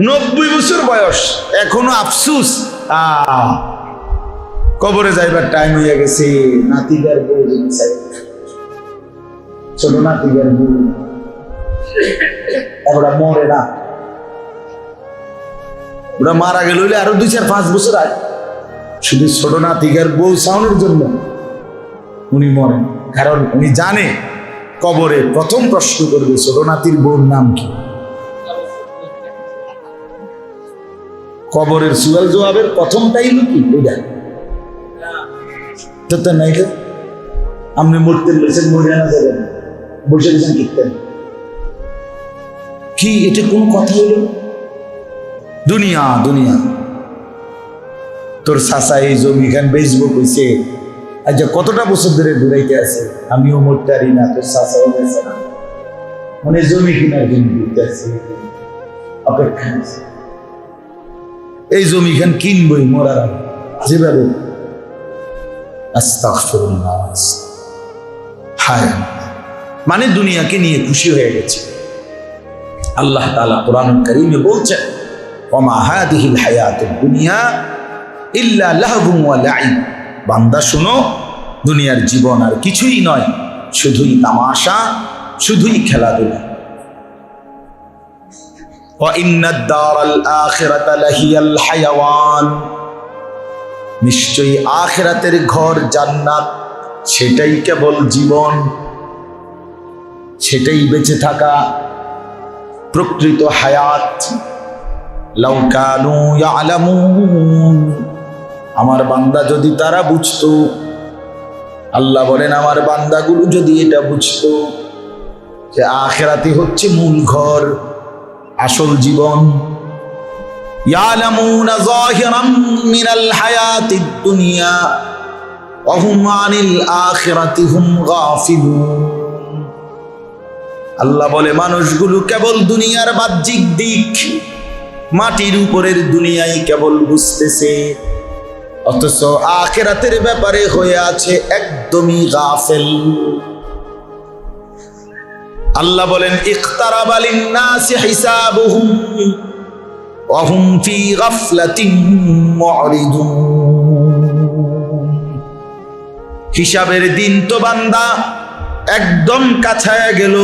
নব্বই বছর বয়স। এখনও আফসুস। কবরে যাইবার টাইম হয়ে গেছে। নাতিগার বউ ছোট নাতিগার বউ ওরা মরে না। ওরা মারা গেল হইলে আরও দুই চার পাঁচ বছর আগে শুধু ছোট নাতিগার বউ চাওয়ানোর জন্য উনি মরেন। কারণ উনি জানে কবরে প্রথম প্রশ্ন করবে ছোট নাতির বউর নাম কি। কবরের সুয়াল জবাবের প্রথমটাই লুকি ওইটা তো তো নাই আপনি মরতে বলেছেন মরে না যাবেন বসে গেছেন কীর্তেন কি, এটা কোন কথা হইল দুনিয়া দুনিয়া। তোর সাসা এই জমি খান বেচবো কইছে আচ্ছা কতটা বছর ধরে ঘুরাইতে আছে? আমিও মরতে পারি না, তোর সাসাও বেছে না। মানে জমি কিনার জন্য ঘুরতে আছে। অপেক্ষা আছে। এই জমি খান কিনবই আগে। যেভাবে। হায় মানে দুনিয়াকে নিয়ে খুশি হয়ে গেছে। আল্লাহ তাআলা কোরআন কারীমে বলছেন দুনিয়া বান্দা শুনো, দুনিয়ার জীবন আর কিছুই নয়, শুধুই তামাশা, শুধুই খেলাধুলা। নিশ্চয়ই আখেরাতের ঘর জান্নাত, সেটাই কেবল জীবন, সেটাই বেঁচে থাকা প্রকৃত হায়াত। আমার বান্দা যদি তারা বুঝত, আল্লাহ বলেন, আমার বান্দাগুলো যদি এটা বুঝতো যে আখেরাতে হচ্ছে মূল ঘর আসল জীবন يعلمون ظاهرا من الحياة الدنيا وهم عن الآخرة هم غافلون আল্লাহ বলে মানুষগুলো কেবল দুনিয়ার বাহ্যিক দিক মাটির উপরের দুনিয়ায় কেবল বুঝতেছে অথচ আখেরাতের ব্যাপারে হয়ে আছে একদমই গাফেল গাফলাতিন মু'রিদুন. হিসাবের দিন তো বান্দা একদম কাছায় গেল,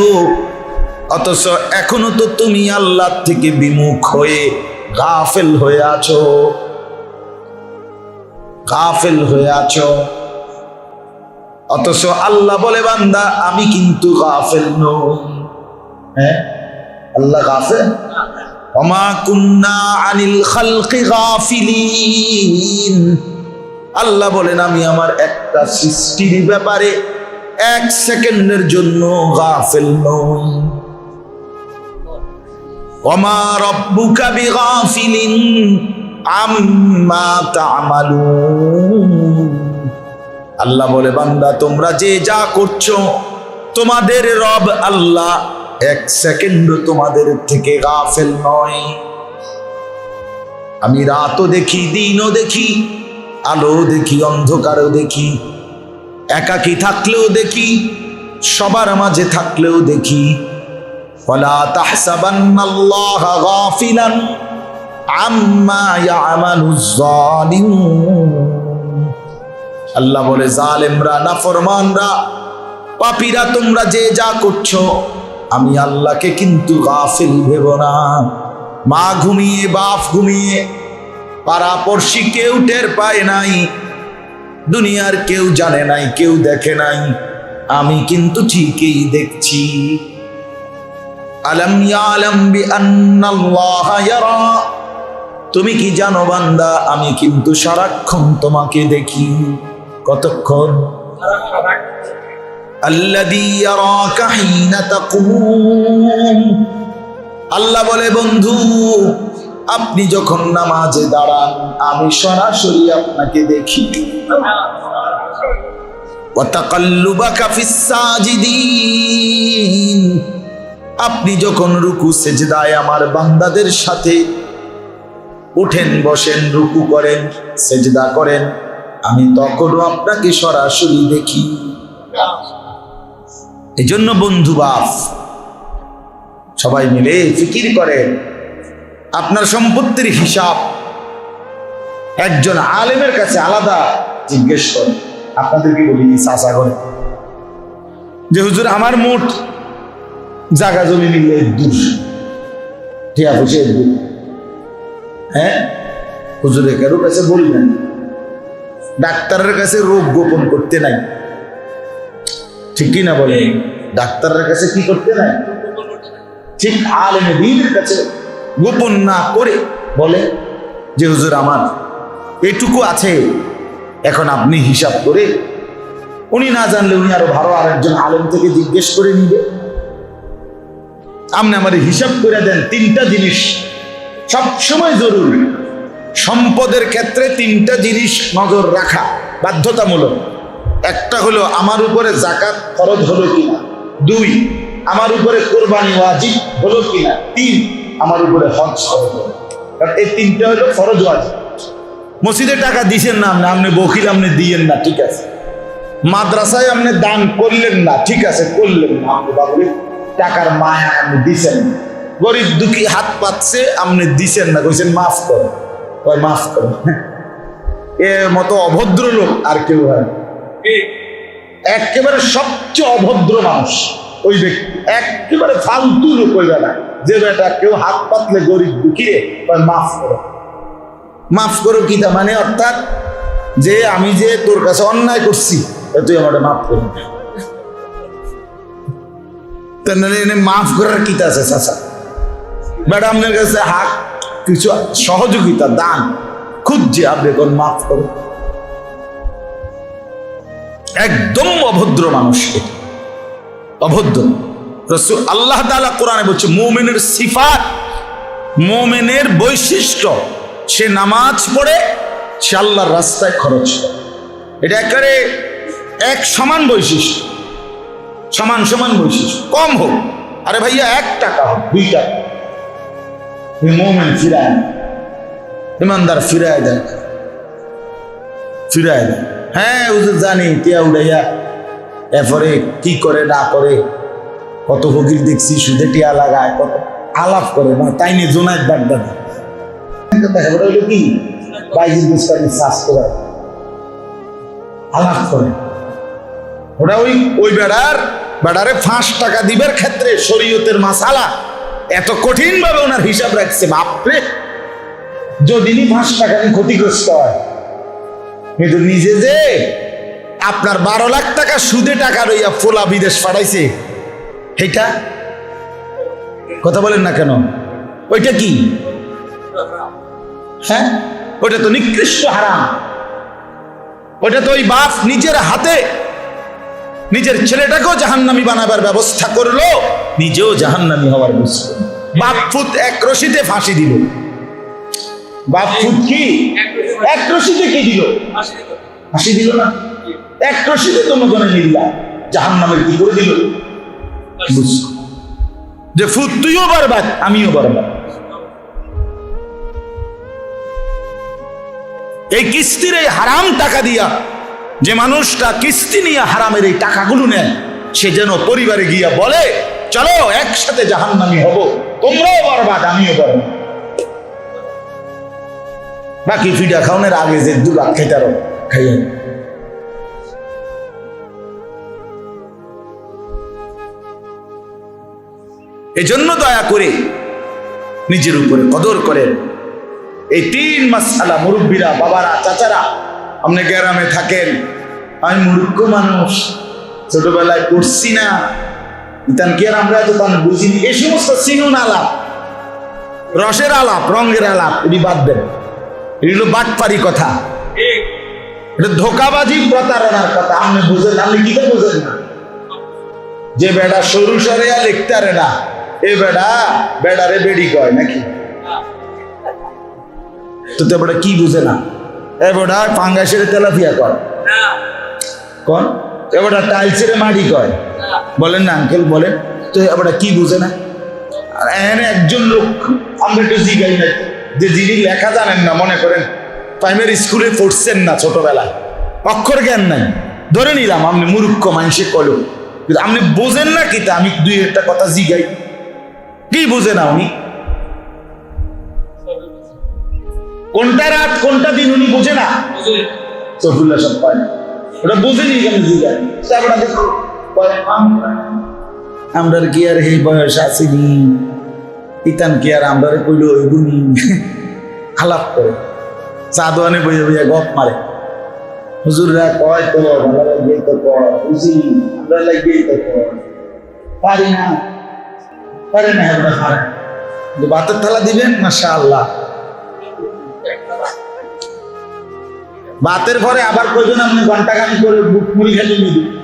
অথচ এখনও তো তুমি আল্লাহ থেকে বিমুখ হয়ে গাফেল হয়ে আছো। গাফেল হয়ে আছো। অথচ আল্লাহ বলে, বান্দা, আমি কিন্তু গাফেল হ্যাঁ? আল্লাহ গাফেল? ওমা কুন্না আনিল খালকি গাফিলিন। আল্লাহ বলেন, আমি আমার একটা সৃষ্টির ব্যাপারে এক সেকেন্ডের জন্য গাফেল নই। ওমা রব্বুকা বিগাফিলিন আম্মা তা'মালুন। আল্লাহ বলে, বান্দা, তোমরা যে যা করছ, তোমাদের রব আল্লাহ এক সেকেন্ড তোমাদের থেকে গাফেল নয়। আমি রাতও দেখি, দিনও দেখি আলো দেখি, অন্ধকারও দেখি, একাকি থাকলেও দেখি, সবার মাঝে থাকলেও দেখি। ফলা তাহসাবান্নাল্লাহ গাফিলান আম্মা ইয়ামালুজ জালিমুন। আল্লাহ বলে, জালেমরা, নাফরমানরা, পাপিরা, তোমরা যে যা করছ, আমি আল্লাহকে কিন্তু গাফিল ভেব না। মা ঘুমিয়ে, বাপ ঘুমিয়ে, পাড়াপড়শি কেউ টের পায় নাই, দুনিয়ার কেউ জানে নাই, কেউ দেখে নাই। আমি কিন্তু ঠিকই দেখছি। আলম ইয়ালাম তুমি কি জানো বান্দা, আমি কিন্তু সারাক্ষণ তোমাকে দেখি। কতক্ষণ? আল্লাহ বলে, বন্ধু, আপনি যখন নামাজে দাঁড়ান, আমি সরাসরি আপনাকে দেখি। আপনি যখন রুকু সেজদায় আমার বান্দাদের সাথে উঠেন, বসেন, রুকু করেন, সেজদা করেন আমি তখনও আপনাকে সরাসরি দেখি। এই জন্য বন্ধু বাপ সবাই মিলে ফিকির করেন আপনার সম্পত্তির হিসাব একজন আলেমের কাছে আলাদা, জিজ্ঞেস করে। আপনাদেরকে বলি চাষা করে যে হুজুর, আমার মোট জাগা জমি মিললে দূর। ঠিক আছে হ্যাঁ? হুজুরের কারোর কাছে বলবেন ডাক্তারের কাছে রোগ গোপন করতে নাই। ঠিক কি না বলে ডাক্তারের কাছে কি করতে নাই? ঠিক আলেমে দিনের কাছে গোপন না করে বলে যে হুজুর আমার এটুকু আছে। এখন আপনি হিসাব করে উনি না জানলে উনি আরও ভালো আরেকজন আলেম থেকে জিজ্ঞেস করে নিবে। আপনি আমার হিসাব করে দেন তিনটা জিনিস সবসময় জরুরি। সম্পদের ক্ষেত্রে তিনটা জিনিস নজর রাখা বাধ্যতামূলক। একটা হলো, আমার উপরে জাকাত খরচ হলো কিনা। দুই, আমার উপরে কোরবানি ওয়াজিব হলো কিনা। তিন, আমার উপরে হজ হলো কারণ এই তিনটা হলো ফরজ ওয়াজিব। মসজিদে টাকা দিছেন না আপনি আপনি বকিল, আপনি দিয়েন না, ঠিক আছে। মাদ্রাসায় আপনি দান করলেন না, ঠিক আছে, করলেন না। আপনি বাবুরে টাকার মায়া আপনি দিছেন না। গরিব দুঃখী হাত পাচ্ছে আপনি দিছেন না, কইছেন, মাফ করো। কয় মাফ করো। এ মতো অভদ্র লোক আর কেউ হয় একেবারে সবচেয়ে অভদ্র মানুষ ওই ব্যক্তি। একেবারে ফালতু লোক ওই বেলা। যে বেটা কেউ হাত পাতলে গরিব দুঃখী কয় মাফ করো। মাফ করো কি তা মানে? অর্থাৎ যে আমি যে তোর কাছে অন্যায় করছি তুই আমার মাফ করবি তা নাহলে এনে মাফ করার কিতা আছে চাচা? বেটা আপনার কাছে হাত কিছু সহযোগিতা, দান খুঁজছে কোন মাফ করো। একদম অভদ্র মানুষ অভদ্র। আল্লাহ তাআলা কোরআনে বলছে, মোমেনের সিফাত, মোমেনের বৈশিষ্ট্য, সে নামাজ পড়ে, সে আল্লাহর রাস্তায় খরচ এটা একেবারে এক সমান বৈশিষ্ট্য। সমান সমান বৈশিষ্ট্য। কম হোক। আরে ভাইয়া, এক টাকা হোক, দুই টাকা। মোমেন ফিরায়। ইমানদার ফিরায় দেয় ফিরায় দেয় হ্যাঁ ওদের জানি টিয়া উড়াইয়া এরপরে কি করে না করে কত দেখছি টিয়া লাগায় কত আলাপ করে তাই নিয়ে জোনায় দেয় দেখা কি বাইজির শ্বাস করে আলাপ করে ওটা ওই ওই বেড়ার বেড়ারে পাঁচ টাকা দিবার ক্ষেত্রে শরীয়তের মাসালা এত কঠিন ভাবে ওনার হিসাব রাখছে, বাপরে। যদি পাঁচ টাকা ক্ষতিগ্রস্ত হয় কিন্তু নিজে যে আপনার বারো লাখ টাকা সুদে টাকা রইয়া ফোলা বিদেশ পাঠাইছে, এটা? কথা বলেন না কেন? ওইটা কি? হ্যাঁ? ওটা তো নিকৃষ্ট হারাম। ওটা তো ওই বাপ নিজের হাতে নিজের ছেলেটাকেও জাহান্নামি বানাবার ব্যবস্থা করল, নিজেও জাহান্নামি হওয়ার বুঝলো। বাপ ফুত এক রশিতে ফাঁসি দিল। কি? এক রশিতে কি দিল? ফাঁসি দিল না। এক রশিতে নিল্লা জাহান্নামের কি করে দিল? যে ফুত, তুইও বরবাদ, আমিও বরবাদ। এই কিস্তির এই হারাম টাকা দিয়া যে মানুষটা কিস্তি নিয়ে হারামের এই টাকাগুলো নেয়, সে যেন পরিবারে গিয়া বলে, চলো, একসাথে জাহান্নামি হব। তোমরাও বরবাদ, আমিও বরবাদ। বাকি ফিডা খাওয়ানোর আগে যে দু লাখ খেতারও খাইয়া এজন্য দয়া করে নিজের উপরে কদর করেন। এই তিন মাসালা মুরব্বীরা, বাবারা, চাচারা আপনি গ্রামে থাকেন, আমি মূর্খ মানুষ, ছোটবেলায় পড়ছি না। ইতান কি আর আমরা বুঝিনি? এই সমস্ত সিনুন আলাপ, রসের আলাপ, রঙের আলাপ, এটি বাদ দেন। এগুলো বাটপারি কথা। এটা ধোকাবাজি প্রতারণার কথা। আপনি বুঝেন, আপনি কি বুঝেন না? যে বেড়া সরু সরে আর পারে না, এ বেড়া বেড়ারে বেড়ি কয় নাকি? তো বেটা কি বুঝে না? এ বেটা পাঙ্গাসের তেলাপিয়া কয়? কোন এ বেটা টাইলসের মাটি কয়? বলেন না আঙ্কেল বলেন। তো এবার কি বুঝে না? আর এখানে একজন লোক আমরা একটু জিগাই না। যে যিনি লেখা জানেন না মনে করেন প্রাইমারি স্কুলে পড়ছেন না ছোটবেলায়। অক্ষর জ্ঞান নাই। ধরে নিলাম আপনি মূর্খ মানুষে কলো কিন্তু আপনি বোঝেন না কি তা? আমি দুই একটা কথা জিগাই। কি বুঝে না উনি? কোনটা রাত কোনটা দিন উনি বোঝে না। সফুল্লা সব পায় না। ওটা বুঝেনি কেন জিগায় আমরা- আমরার কি আর এই বয়স আসেনি ইতান কি আর আমরারে কইল এগুনি আলাপ করে। চা দোয়ানে বইয়ে বইয়ে গপ মারে। হুজুররা কয় তো ভালো লাগবে তো কয় বুঝি? আমরা লাগবে তো কয় পারি না। পারে না আমরা পারে। ভাতের থালা দিবেন? মাসা আল্লাহ ভাতের পরে আবার কইবেন আপনি ঘণ্টা খানি করে বুট মুড়ি খেলে নিবি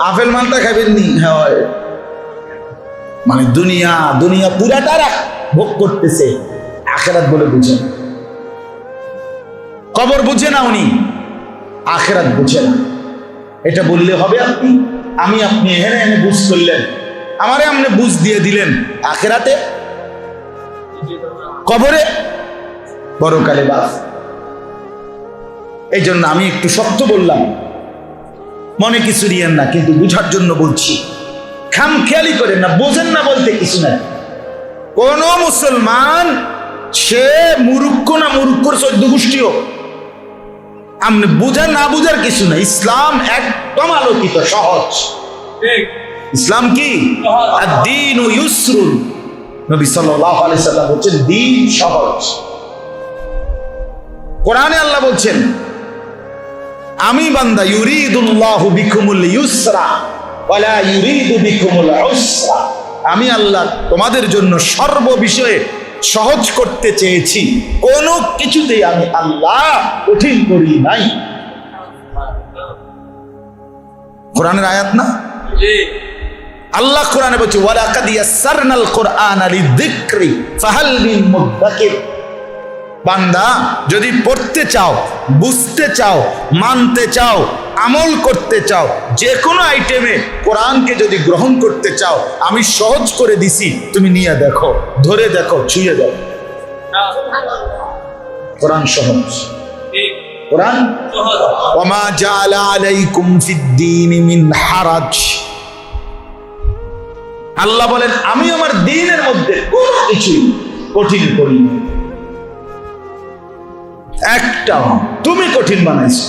আপেল মানটা খাবেন নি? হ্যাঁ হয়। মানে দুনিয়া দুনিয়া পুরাটা ভোগ করতেছে। আখেরাত বলে বুঝে না। কবর বুঝে না উনি। আখেরাত বুঝে না। এটা বললে হবে আপনি। আমি আপনি এখানে এনে বুঝ করলেন। আমারে আপনি বুঝ দিয়ে দিলেন। আখেরাতে? কবরে? পরকালে বাস। এই জন্য আমি একটু সত্য বললাম মনে কিছু দিয়েন না কিন্তু বুঝার জন্য বলছি খাম খেয়ালি করেন না বোঝেন না বলতে কিছু নাই। কোন মুসলমান সে মুরুক্ষ না মুরুক্ষর চোদ্দ গোষ্ঠীও। আপনি বুঝার না বুঝার কিছু না ইসলাম একদম আলোকিত সহজ। ইসলাম কি? দিন ও ইউসরুল নবী সাল্লাল্লাহু আলাইহি সাল্লাম বলছেন দিন সহজ। কোরআনে আল্লাহ বলছেন আমি বান্দা ইউরিদুল্লাহু বিকুমুল ইউসরা ওয়ালা ইউরিদু বিকুমুল উসরা। আমি আল্লাহ তোমাদের জন্য সর্ব বিষয়ে সহজ করতে চেয়েছি। কোনো কিছুতেই আমি আল্লাহ কঠিন করি নাই। কোরআনের আয়াত না? আল্লাহ কোরআনে বলছে ওয়ালাকাদ ইয়াসসারনাল কোরআনা লিযিকরি ফাহাল মিন মুদ্দাকির বান্দা, যদি পড়তে চাও, বুঝতে চাও, মানতে চাও, আমল করতে চাও, যে কোনো আইটেমে কোরআনকে যদি গ্রহণ করতে চাও, আমি সহজ করে দিছি, তুমি নিয়ে দেখো, ধরে দেখো, ছুঁয়ে দেখো কোরআন সহজ। কোরআন? ওমা জালা আলাইকুম ফিদ্দিন মিন হারাজ। আল্লাহ বলেন আমি আমার দিনের মধ্যে কোনো কিছুই কঠিন করিনি। একটা তুমি কঠিন বানাইছো।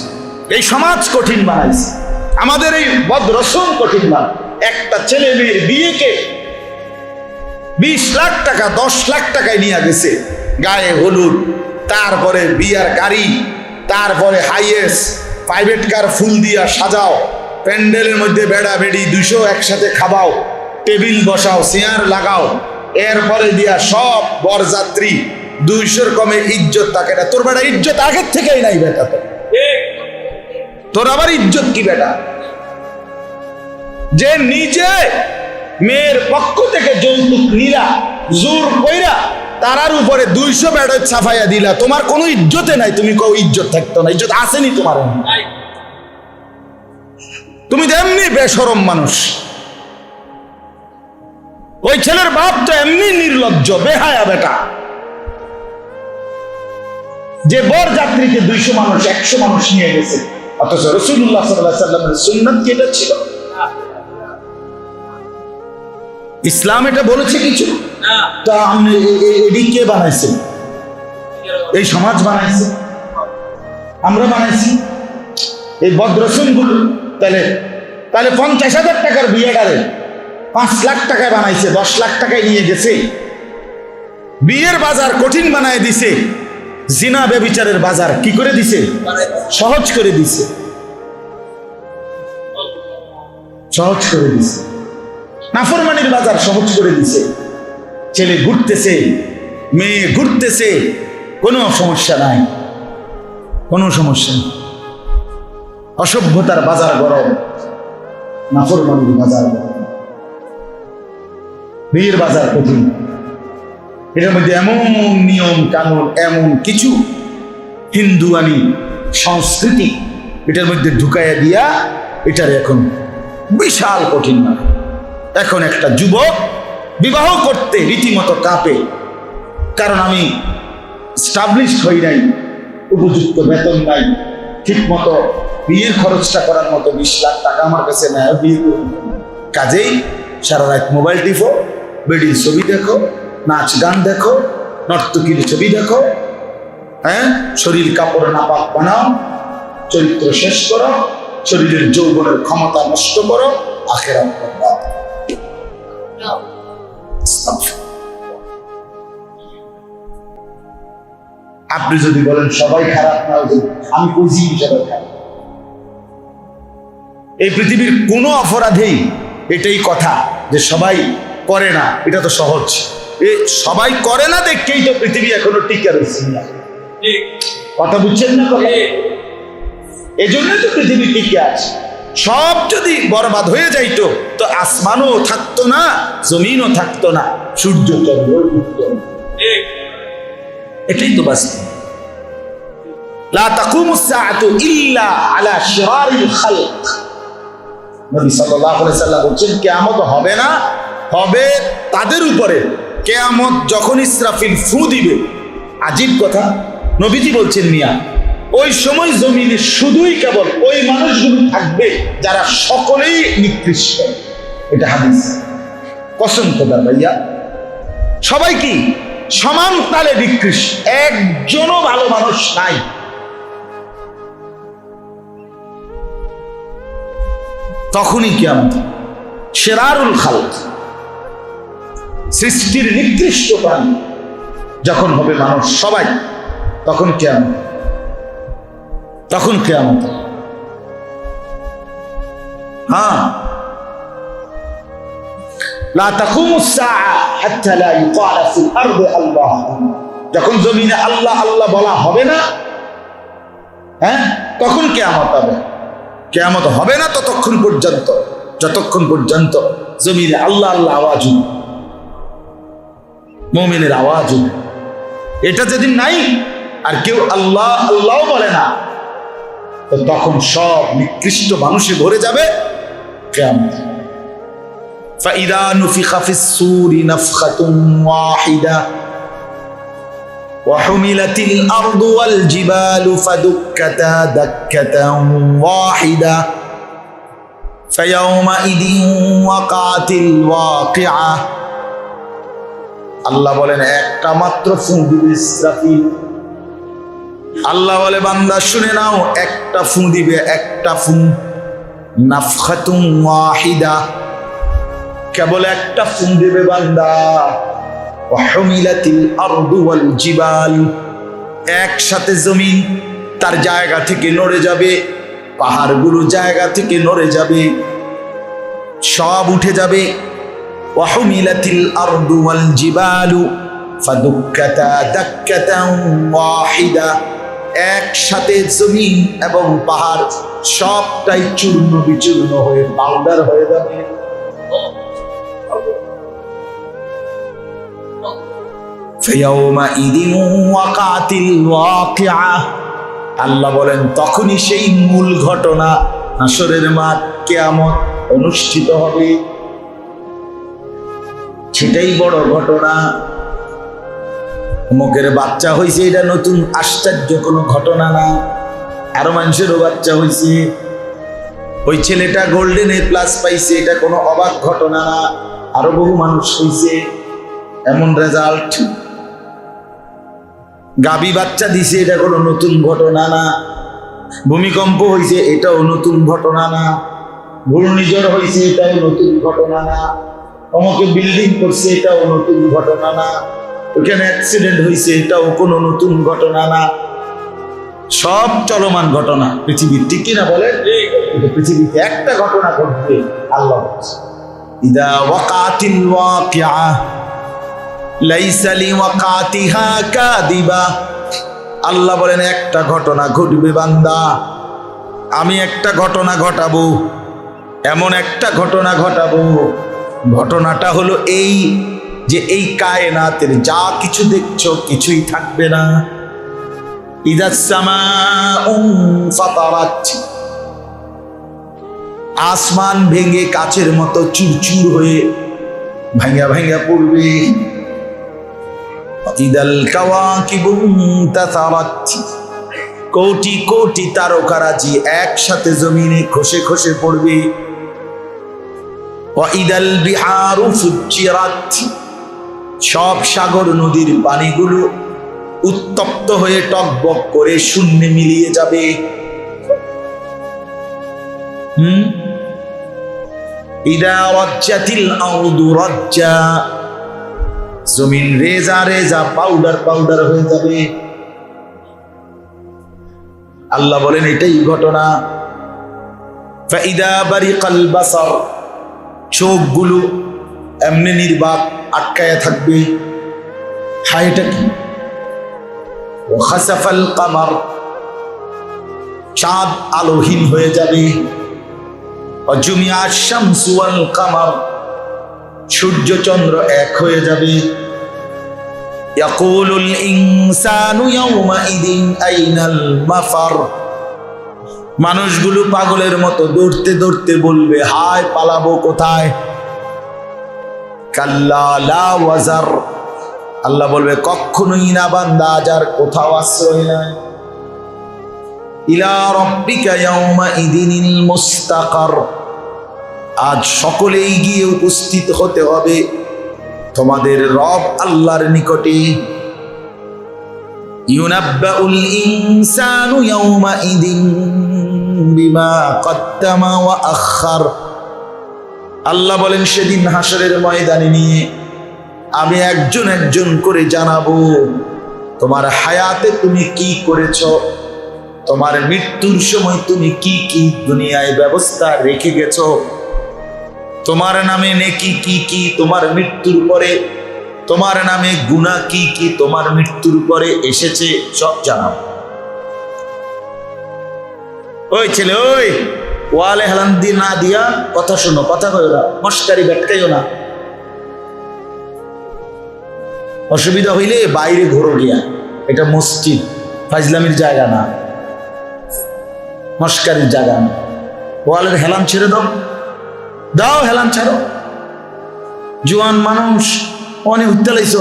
এই সমাজ কঠিন বানাইছে। আমাদের এই বদ রসম কঠিন বান। একটা ছেলে মেয়ের বিয়েকে বিশ লাখ টাকা, দশ লাখ টাকায় নিয়ে গেছে। গায়ে হলুদ, তারপরে বিয়ার গাড়ি, তারপরে হাইয়েস, প্রাইভেট কার ফুল দিয়া সাজাও, প্যান্ডেলের মধ্যে বেড়া বেড়ি দুশো একসাথে খাবাও, টেবিল বসাও, চেয়ার লাগাও, এরপরে দিয়া সব বরযাত্রী দুইশোর কমে ইজ্জত থাকে না। তোর বেটা ইজ্জত আগের থেকেই নাই বেটা তো তোর আবার ইজ্জত কি বেটা? যে নিজে মেয়ের পক্ষ থেকে যৌতুক নিলা জোর কইরা তারার উপরে দুইশো বেড়ের ছাফাইয়া দিলা। তোমার কোনো ইজ্জতে নাই তুমি কও ইজ্জত থাকতো না। ইজ্জত আসেনি তোমার তুমি তো এমনি বেসরম মানুষ। ওই ছেলের বাপ তো এমনি নির্লজ্জ বেহায়া বেটা। যে বর যাত্রীকে দুইশো মানুষ একশো মানুষ নিয়ে গেছে। অথচ রসুল্লাহ সাল্লাহ সাল্লামের সুন্নত কি এটা ছিল? ইসলাম এটা বলেছে কিছু? তা আপনি কে বানাইছে এই সমাজ বানাইছে। আমরা বানাইছি। এই তাহলে তাহলে পঞ্চাশ হাজার টাকার বিয়েটারে পাঁচ লাখ টাকায় বানাইছে দশ লাখ টাকায় নিয়ে গেছে। বিয়ের বাজার কঠিন বানায় দিছে। জিনা ব্যবিচারের বাজার কি করে দিছে? সহজ করে দিছে। সহজ করে দিছে। নাফরমানির বাজার সহজ করে দিছে। ছেলে ঘুরতেছে, মেয়ে ঘুরতেছে, কোনো সমস্যা নাই। কোনো সমস্যা নেই। অসভ্যতার বাজার গরম। নাফরমানির বাজার গরম। বিয়ের বাজার কঠিন। এটার মধ্যে এমন নিয়ম, কানুন, এমন কিছু হিন্দু হিন্দুয়ানি সংস্কৃতি এটার মধ্যে ঢুকাইয়া দিয়া এটার এখন বিশাল কঠিন না এখন একটা যুবক বিবাহ করতে রীতিমতো কাঁপে। কারণ আমি স্টাবলিশ হই নাই, উপযুক্ত বেতন নাই ঠিক মতো বিয়ের খরচটা করার মতো বিশ লাখ টাকা আমার কাছে নেয় বিয়ে কাজেই সারা রাত মোবাইল টিপো বেডির ছবি দেখো নাচ গান দেখো, নর্তকীর ছবি দেখো হ্যাঁ? শরীর কাপড় নাপাক বানাও, চরিত্র শেষ করো, শরীরের যৌবনের ক্ষমতা নষ্ট করো বরবাদ আপনি যদি বলেন সবাই খারাপ না আমি বুঝি হিসাবে এই পৃথিবীর কোনো অপরাধেই এটাই কথা যে সবাই করে না, এটা তো সহজ। এ সবাই করে না দেখেই তো পৃথিবী এখনও টিকে রয়েছে। না কথা বুঝছেন না কথা? এই জন্যই তো পৃথিবী টিকে আছে। সব যদি বরবাদ হয়ে যাইতো তো আসমানও থাকতো না জমিনও থাকতো না সূর্য এটাই তো বাস্তব। লা তাকুমু সাআতু ইল্লা আলা শিরারিল খালক। নবী সাল্লাল্লাহু আলাইহি সাল্লাম বলছেন কিয়ামত হবে না হবে তাদের উপরে। কিয়ামত যখন ইসরাফিল ফু দিবে, আজীব কথা, নবীজি বলছেন, মিয়া, ওই সময় জমিনে শুধুই কেবল ওই মানুষগুলো থাকবে যারা সকলেই নিকৃষ্ট। এটা হাদিস। কসম খোদা, ভাইয়া। সবাই কি? সমান তালে নিকৃষ্ট। একজনও ভালো মানুষ নাই। তখনই কেমন সেরারুল খালক। সৃষ্টির নিকৃষ্ট প্রাণী যখন হবে মানুষ সবাই, তখন কেমন তখন কেমন হ্যাঁ। যখন জমিনে আল্লাহ আল্লাহ বলা হবে না হ্যাঁ তখন কেয়ামত হবে। কেয়ামত হবে না ততক্ষণ পর্যন্ত, যতক্ষণ পর্যন্ত জমিনে আল্লাহ আল্লাহ আওয়াজ মমিনের আওয়াজ উঠবে। এটা যেদিন নাই আর কেউ আল্লাহ আল্লাহ বলে না তো তখন সব নিকৃষ্ট মানুষে ভরে যাবে কেয়ামত فإذا نفخ في الصور نفخة واحدة وحملت الأرض والجبال فدكتا دكة واحدة فيومئذ وقعت الواقعة আল্লাহ বলেন, একটা মাত্র ফু দিবে ইসরাফিল। আল্লাহ বলে, বান্দা, শুনে নাও, একটা ফু দিবে, একটা ফু নাফখাতুম কেবল একটা ফু দিবে বান্দা। ওয়াহুমিলাতিল জিবাল। একসাথে জমিন তার জায়গা থেকে নড়ে যাবে পাহাড়গুলো জায়গা থেকে নড়ে যাবে, সব উঠে যাবে। ওয়াহুমিলাতিল আরদু ওয়াল জিবালু ফাদুক্কাতা দাক্কাতান ওয়াহিদা একসাথে জমিন এবং পাহাড় সবটাই চূর্ণ বিচূর্ণ হয়ে পাউডার হয়ে যাবে। আল্লাহ বলেন, তখনই সেই মূল ঘটনা হাসরের মাঠ কেয়ামত অনুষ্ঠিত হবে। সেটাই বড় ঘটনা। অমুকের বাচ্চা হয়েছে এটা নতুন আশ্চর্য কোনো ঘটনা না। আরও মানুষেরও বাচ্চা হয়েছে ওই ছেলেটা গোল্ডেন এ প্লাস পাইছে, এটা কোনো অবাক ঘটনা না। আরও বহু মানুষ হয়েছে এমন রেজাল্ট গাবি বাচ্চা দিছে, এটা কোনো নতুন ঘটনা না। ভূমিকম্প হয়েছে এটাও নতুন ঘটনা না। ঘূর্ণিঝড় হয়েছে এটাও নতুন ঘটনা না। অমকে বিল্ডিং করছে, এটাও নতুন ঘটনা না। ওখানে অ্যাক্সিডেন্ট হয়েছে, এটাও কোনো নতুন ঘটনা না। সব চলমান ঘটনা পৃথিবীর, ঠিক কিনা বলে কিন্তু পৃথিবীতে একটা ঘটনা ঘটবে, আল্লাহ ইদা ওয়াকাতিল ওয়াকিআ লাইসা লিওয়াকাতিহা কাদিবা। আল্লাহ বলেন, একটা ঘটনা ঘটবে, বান্দা। আমি একটা ঘটনা ঘটাবো, এমন একটা ঘটনা ঘটাবো ঘটনাটা হলো এই যে এই কায়নাতের যা কিছু দেখছ কিছুই থাকবে না। আসমান ভেঙে কাচের মতো চুরচুর হয়ে ভাঙ্গা ভাঙ্গা পড়বে। ইদাল কোটি কোটি তারকারাজি একসাথে জমিনে খসে খসে পড়বে। বিহারু সব সাগর নদীর পানিগুলো উত্তপ্ত হয়ে টকবক করে শূন্যে মিলিয়ে যাবে। জমিন রেজা রেজা, পাউডার পাউডার হয়ে যাবে। আল্লাহ বলেন, এটাই ঘটনা। ফাইদা বারিকাল বাসার। চোখগুলো এমনি নির্বাক আটকায় থাকবে হায় এটা কি ওখাসাফাল কামার চাঁদ আলোহীন হয়ে যাবে অজুমিয়া শামসুয়াল কামার সূর্য চন্দ্র এক হয়ে যাবে يقول الإنسان يومئذ أين المفر মানুষগুলো পাগলের মতো দৌড়তে দৌড়তে বলবে, হায়, পালাবো কোথায়? কাল্লা লা ওয়াজার। আল্লাহ বলবে, কখনোই না বান্দা আর কোথাও আশ্রয় নাই। ইলা রব্বিকা ইয়াউমা ইদিনিল মুস্তাকার। আজ সকলেই গিয়ে উপস্থিত হতে হবে তোমাদের রব আল্লাহর নিকটে। ইউনাব্বাউল ইনসানু ইয়াউমা ইদিন। আখার আল্লাহ বলেন, সেদিন হাসরের ময়দানে নিয়ে আমি একজন একজন করে জানাব, তোমার হায়াতে তুমি কি করেছ, তোমার মৃত্যুর সময় তুমি কি কি দুনিয়ায় ব্যবস্থা রেখে গেছ, তোমার নামে নেকি কি কি তোমার মৃত্যুর পরে, তোমার নামে গুণা কি কি তোমার মৃত্যুর পরে এসেছে, সব জানাও ওই ছেলে, ওই। ওয়ালে হেলান দিয়ে না দিয়া কথা শোনো, কথা কইও না, মস্কারি বেটকাইও না। অসুবিধা হইলে বাইরে ঘোরো গিয়া, এটা মসজিদ, ফাজলামির জায়গা না। মস্কারির জায়গা না। ওয়ালের হেলান ছেড়ে দাও। দাও হেলান ছাড়ো। জুয়ান মানুষ অনেক উত্তালাইছ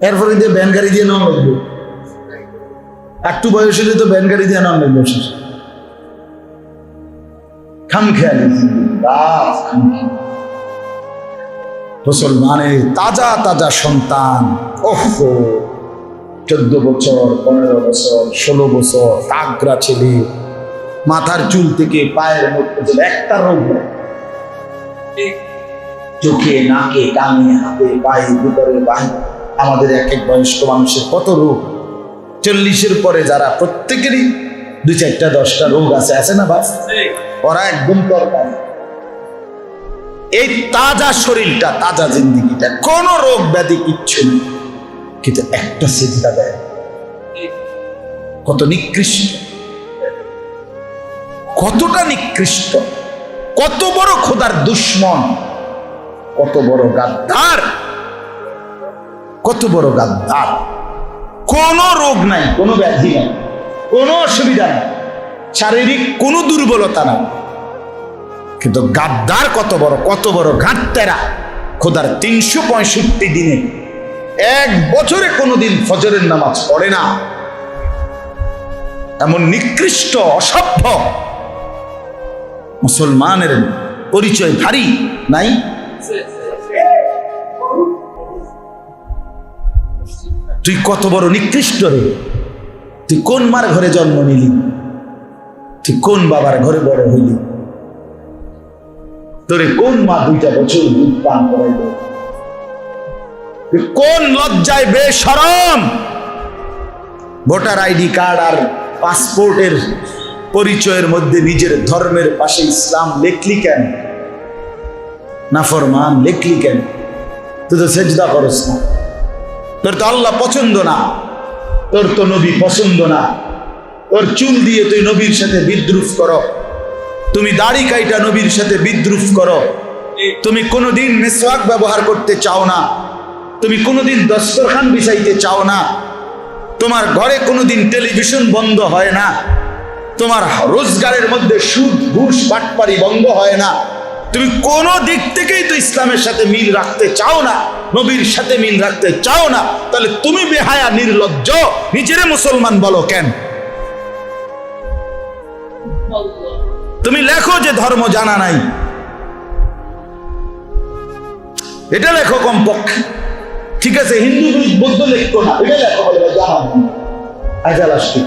এরপরে দিয়ে ব্যান গাড়ি দিয়ে নেওয়া লাগবে একটু বয়স হলে তো ব্যান গাড়ি দিয়ে লাগবে শেষ খাম খেয়ালি। মুসলমানের তাজা তাজা সন্তান চোদ্দ বছর, পনেরো বছর, ষোলো বছর তাগরা ছেলে। মাথার চুল থেকে পায়ের মধ্যে একটা রোগ চোখে, নাকে, কানে, হাতে পায়ে ভিতরে, বাহির। আমাদের এক এক বয়স্ক মানুষের কত রোগ? চল্লিশের পরে যারা প্রত্যেকেরই দুই চারটা দশটা রোগ আছে আছে না বাস? ওরা একদম তরকারি এই তাজা শরীরটা তাজা জিন্দিগিটা কোনো রোগ ব্যাধি কিচ্ছু নেই। কিন্তু একটা সিজদা দেয়। কত নিকৃষ্ট। কতটা নিকৃষ্ট। কত বড় খোদার দুশ্মন। কত বড় গাদ্দার। কত বড় গাদ্দার। কোন রোগ নাই, কোনো ব্যাধি নাই, কোনো অসুবিধা নাই। শারীরিক কোনো দুর্বলতা নাই। কিন্তু গাদ্দার কত বড় কত বড় গাদ্দারা খোদার তিনশো পঁয়ষট্টি দিনে এক বছরে কোনোদিন ফজরের নামাজ পড়ে না। এমন নিকৃষ্ট, অসভ্য মুসলমানের পরিচয় ভারী, নাই? তুই কত বড় নিকৃষ্ট রে? তুই কোন মার ঘরে জন্ম নিলি? তুই কোন বাবার ঘরে বড় হইলি? তোরে কোন মা দুইটা বছর দুধ পান করাইল? কোন লজ্জায় বেসরম ভোটার আইডি কার্ড আর পাসপোর্টের পরিচয়ের মধ্যে নিজের ধর্মের পাশে ইসলাম লেখলি কেন? নাফরমান লেখলি কেন? তুই তো সেজদা করস না। তোর তো আল্লাহ পছন্দ না। তোর তো নবী পছন্দ না। তোর চুল দিয়ে তুই নবীর সাথে বিদ্রুপ করো। তুমি দাড়ি কাইটা নবীর সাথে বিদ্রুপ করো। তুমি কোনোদিন মেসওয়াক ব্যবহার করতে চাও না। তুমি কোনোদিন দস্তরখান বিছাইতে চাও না। তোমার ঘরে কোনোদিন টেলিভিশন বন্ধ হয় না। তোমার রোজগারের মধ্যে সুদ, ঘুষ, বাটপারি বন্ধ হয় না। তুমি কোনো দিক থেকেই তো ইসলামের সাথে মিল রাখতে চাও না, নবীর সাথে মিল রাখতে চাও না, তাহলে তুমি বেহায়া, নির্লজ্জ, নিজেরে মুসলমান বলো কেন? তুমি লেখো যে ধর্ম জানা নাই। এটা লেখো কমপক্ষে। ঠিক আছে, হিন্দু, বৌদ্ধ লেখতো না, এটা লেখো আজাল আসছে